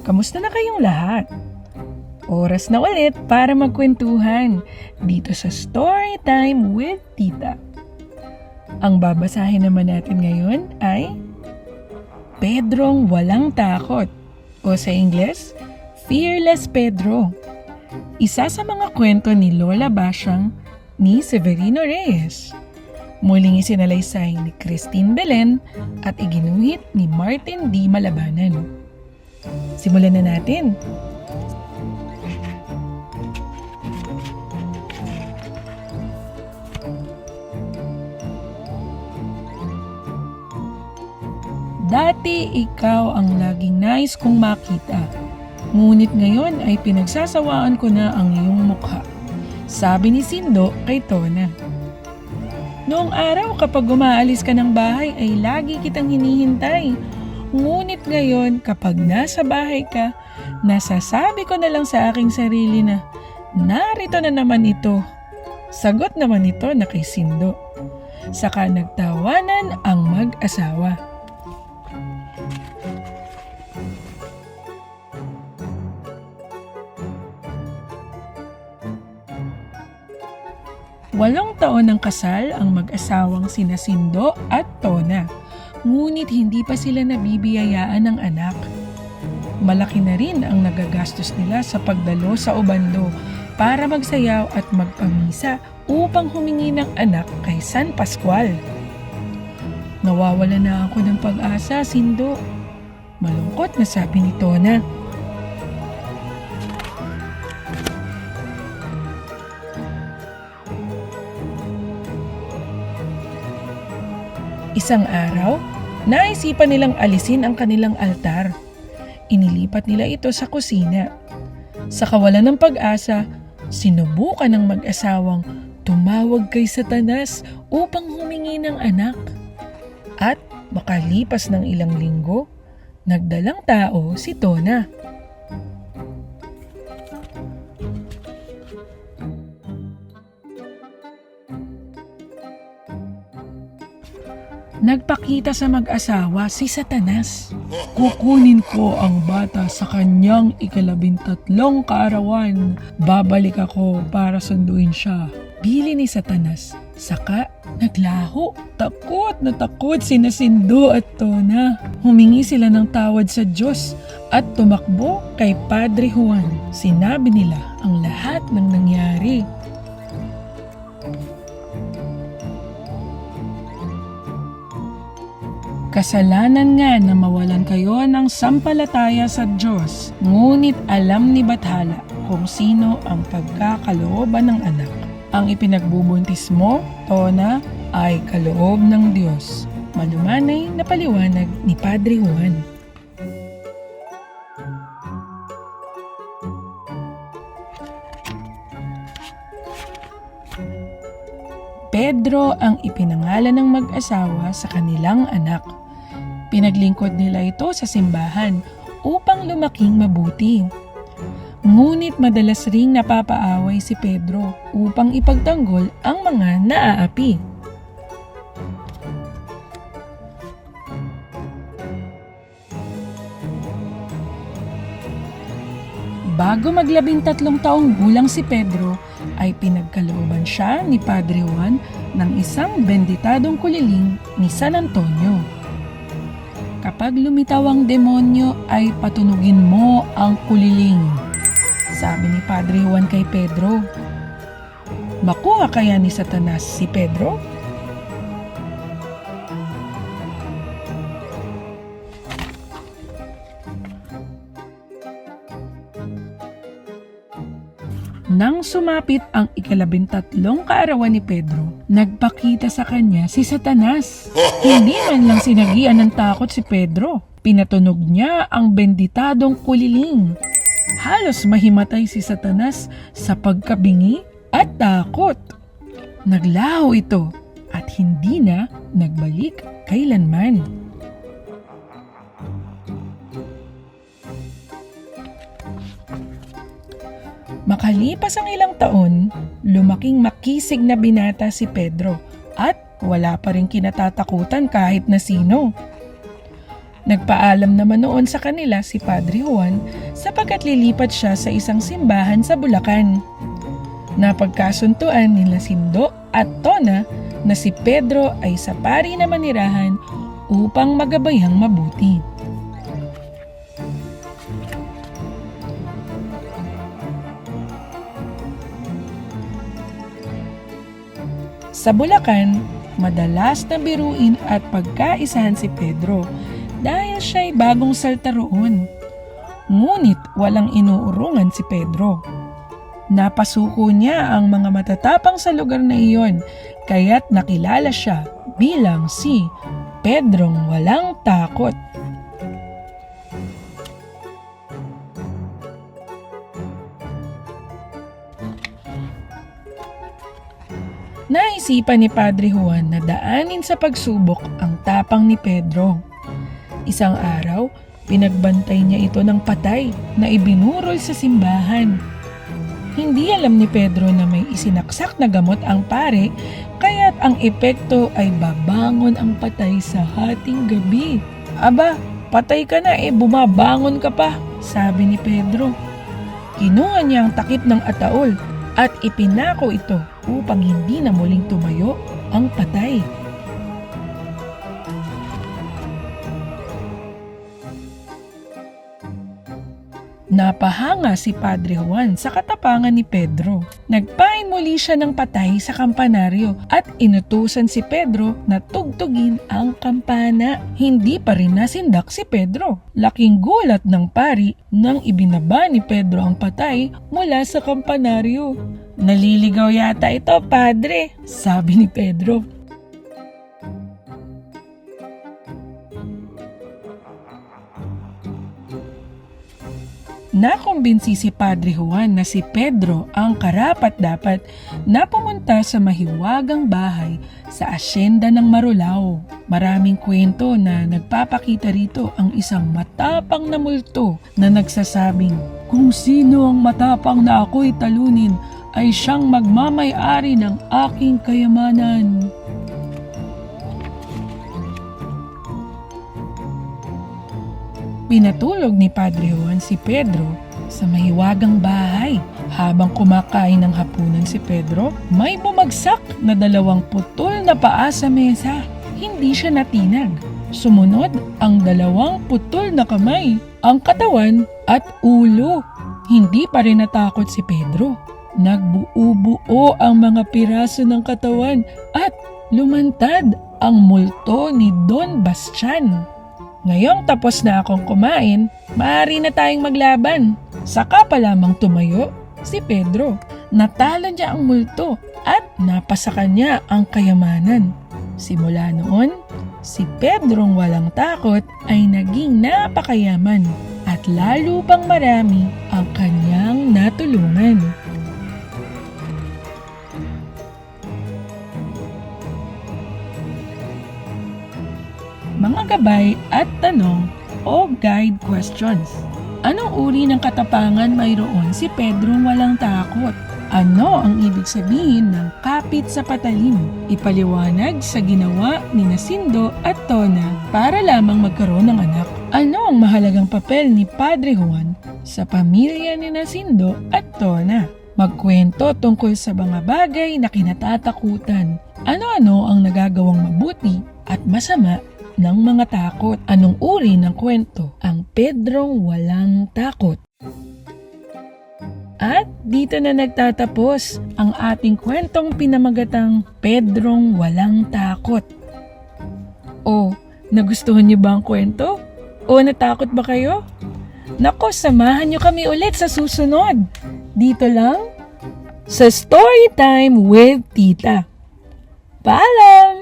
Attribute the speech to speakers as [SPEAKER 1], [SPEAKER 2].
[SPEAKER 1] Kamusta na kayong lahat? Oras na ulit para magkwentuhan dito sa Storytime with Tita. Ang babasahin naman natin ngayon ay Pedrong Walang Takot o sa Ingles, Fearless Pedro. Isa sa mga kwento ni Lola Basyang ni Severino Reyes. Muling isinalaysay ni Christine Belen at iginuhit ni Martin D. Malabanan. Simulan na natin. Dati ikaw ang laging nais kong makita. Ngunit ngayon ay pinagsasawaan ko na ang iyong mukha. Sabi ni Sindo kay Tona. Noong araw kapag umaalis ka ng bahay ay lagi kitang hinihintay. Ngunit ngayon kapag nasa bahay ka, nasasabi ko na lang sa aking sarili na, narito na naman ito. Sagot naman ito na kay Sindo. Saka nagtawanan ang mag-asawa. Walong taon ng kasal ang mag-asawang sina Sindo at Tona. Ngunit hindi pa sila nabibiyayaan ng anak. Malaki na rin ang nagagastos nila sa pagdalo sa ubando para magsayaw at magpamisa upang humingi ng anak kay San Pascual. Nawawala na ako ng pag-asa, Sindo. Malungkot na sabi ni Tona. Isang araw, naisipan nilang alisin ang kanilang altar. Inilipat nila ito sa kusina. Sa kawalan ng pag-asa, sinubukan ng mag-asawang tumawag kay Satanas upang humingi ng anak. At makalipas ng ilang linggo, nagdalang tao si Tona. Nagpakita sa mag-asawa si Satanas. Kukunin ko ang bata sa kanyang ikalabintatlong kaarawan. Babalik ako para sunduin siya. Bili ni Satanas. Saka naglaho. Takot na takot si Nasindo at Tona. Humingi sila ng tawad sa Diyos at tumakbo kay Padre Juan. Sinabi nila ang lahat ng nangyari. Kasalanan nga na mawalan kayo ng sampalataya sa Diyos, ngunit alam ni Bathala kung sino ang pagkakalooban ng anak. Ang ipinagbubuntis mo, Tona, ay kaloob ng Diyos. Malumanay na paliwanag ni Padre Juan. Pedro ang ipinangalan ng mag-asawa sa kanilang anak. Pinaglingkod nila ito sa simbahan upang lumaking mabuti. Ngunit madalas ring napapaaway si Pedro upang ipagtanggol ang mga naaapi. Bago maglabing tatlong taong gulang si Pedro, ay pinagkalooban siya ni Padre Juan ng isang benditadong kuliling ni San Antonio. Kapag lumitaw ang demonyo ay patunugin mo ang kuliling, sabi ni Padre Juan kay Pedro. Makuha kaya ni Satanas si Pedro? Nang sumapit ang ikalabintatlong kaarawan ni Pedro, nagpakita sa kanya si Satanas. Hindi man lang sinagian ng takot si Pedro. Pinatunog niya ang benditadong kuliling. Halos mahimatay si Satanas sa pagkabingi at takot. Naglaho ito at hindi na nagbalik kailanman. Makalipas ang ilang taon, lumaking makisig na binata si Pedro at wala pa rin kinatatakutan kahit na sino. Nagpaalam naman noon sa kanila si Padre Juan sapagkat lilipat siya sa isang simbahan sa Bulacan. Napagkasuntuan nila Sindo at Tona na si Pedro ay sa pari na manirahan upang magabayang mabuti. Sa Bulacan, madalas na biruin at pagkaisahan si Pedro dahil siya'y bagong salta roon. Ngunit walang inuurungan si Pedro. Napasuko niya ang mga matatapang sa lugar na iyon kaya't nakilala siya bilang si Pedrong walang takot. Naisipan ni Padre Juan na daanin sa pagsubok ang tapang ni Pedro. Isang araw, pinagbantay niya ito ng patay na ibinurol sa simbahan. Hindi alam ni Pedro na may isinaksak na gamot ang pare, kaya't ang epekto ay babangon ang patay sa hating gabi. Aba, patay ka na eh, bumabangon ka pa, sabi ni Pedro. Kinuha niya ang takip ng ataol at ipinako ito upang hindi na muling tumayo ang patay. Napahanga si Padre Juan sa katapangan ni Pedro. Nagpain muli siya ng patay sa kampanaryo at inutusan si Pedro na tugtugin ang kampana. Hindi pa rin nasindak si Pedro. Laking gulat ng pari nang ibinaba ni Pedro ang patay mula sa kampanaryo. Naliligaw yata ito, padre, sabi ni Pedro. Nakumbinsi si Padre Juan na si Pedro ang karapat-dapat na pumunta sa mahiwagang bahay sa asyenda ng Marulao. Maraming kwento na nagpapakita rito ang isang matapang na multo na nagsasabing, Kung sino ang matapang na ako'y talunin, ay siyang magmamay-ari ng aking kayamanan. Pinatulog ni Padre Juan si Pedro sa mahiwagang bahay. Habang kumakain ng hapunan si Pedro, may bumagsak na dalawang putol na paa sa mesa. Hindi siya natinag. Sumunod ang dalawang putol na kamay, ang katawan at ulo. Hindi pa rin natakot si Pedro. Nagbuo-buo ang mga piraso ng katawan at lumantad ang multo ni Don Bastian. Ngayong tapos na akong kumain, maaari na tayong maglaban. Saka pa lamang tumayo si Pedro. Natalo niya ang multo at napasa kanya ang kayamanan. Simula noon, si Pedrong walang takot ay naging napakayaman at lalo pang marami ang kanyang natulungan. Mga gabay at tanong o guide questions. Anong uri ng katapangan mayroon si Pedrong walang takot? Ano ang ibig sabihin ng kapit sa patalim? Ipaliwanag sa ginawa ni Nasindo at Tona para lamang magkaroon ng anak. Ano ang mahalagang papel ni Padre Juan sa pamilya ni Nasindo at Tona? Magkwento tungkol sa mga bagay na kinatatakutan. Ano-ano ang nagagawang mabuti at masama ng mga takot. Anong uri ng kwento? Ang Pedrong walang takot. At dito na nagtatapos ang ating kwentong pinamagatang Pedrong walang takot. O, nagustuhan niyo ba ang kwento? O natakot ba kayo? Nako, samahan niyo kami ulit sa susunod. Dito lang sa Storytime with Tita. Paalam!